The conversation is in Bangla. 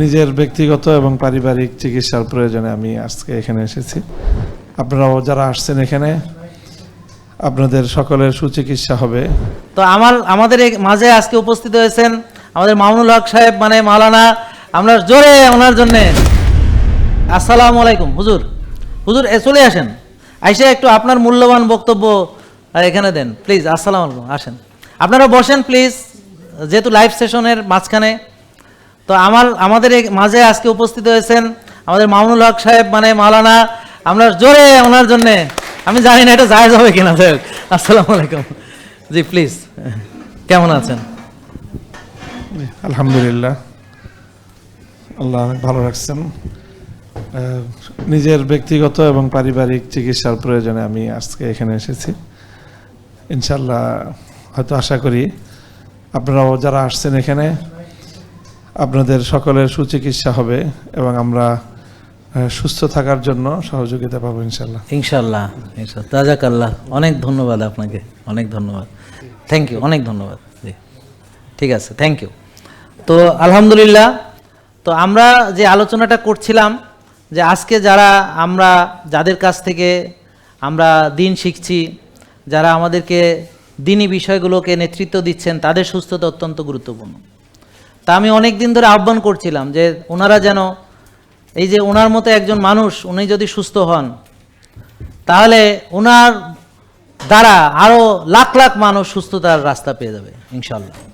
নিজের ব্যক্তিগত এবং পারিবারিক চিকিৎসার প্রয়োজনে আমি আজকে এখানে এসেছি। আপনারাও যারা আসছেন এখানে, আপনাদের সকলের সুচিকিৎসা হবে। তো আমার, আমাদের মাঝে আজকে উপস্থিত হয়েছেন আমাদের মামুনুল হক সাহেব মানে মাওলানা। আমরা জোরে ওনার জন্য। আসসালামু আলাইকুম, হুজুর। হুজুর, এ চলে আসেন। আইসে একটু আপনার মূল্যবান বক্তব্য এখানে দেন। প্লিজ, আসসালামু আলাইকুম, আসেন। আপনারা বসেন, প্লিজ। যেহেতু লাইভ সেশনের মাঝখানে। তো আমার, আমাদের মাঝে আজকে উপস্থিত হয়েছেন আমাদের মামুনুল হক সাহেব মানে মাওলানা। আমরা জোরে ওনার জন্য। আমি জানি না এটা জায়েজ হবে কিনা স্যার আসসালামু আলাইকুম। জি প্লিজ কেমন আছেন? আলহামদুলিল্লাহ। আল্লাহ অনেক ভালো রাখছেন। নিজের ব্যক্তিগত এবং পারিবারিক চিকিৎসার প্রয়োজনে আমি আজকে এখানে এসেছি। ইনশাল্লাহ হয়তো আশা করি আপনারাও যারা আসছেন এখানে আপনাদের সকলের সুচিকিৎসা হবে এবং আমরা সুস্থ থাকার জন্য সহযোগিতা পাবো ইনশাল্লাহ ইনশাল্লাহ ইনশাল্লাহ অনেক ধন্যবাদ আপনাকে, অনেক ধন্যবাদ। থ্যাংক ইউ অনেক ধন্যবাদ ঠিক আছে থ্যাংক ইউ তো আলহামদুলিল্লাহ, তো আমরা যে আলোচনাটা করছিলাম, যে আজকে যারা আমরা, যাদের কাছ থেকে আমরা দিন শিখছি, যারা আমাদেরকে দিনই বিষয়গুলোকে নেতৃত্ব দিচ্ছেন, তাদের সুস্থতা অত্যন্ত গুরুত্বপূর্ণ। তা আমি অনেক দিন ধরে আহ্বান করছিলাম যে ওনারা যেন এই যে ওনার মতো একজন মানুষ, উনি যদি সুস্থ হন, তাহলে ওনার দ্বারা আরও লাখ লাখ মানুষ সুস্থতার রাস্তা পেয়ে যাবে ইনশাল্লাহ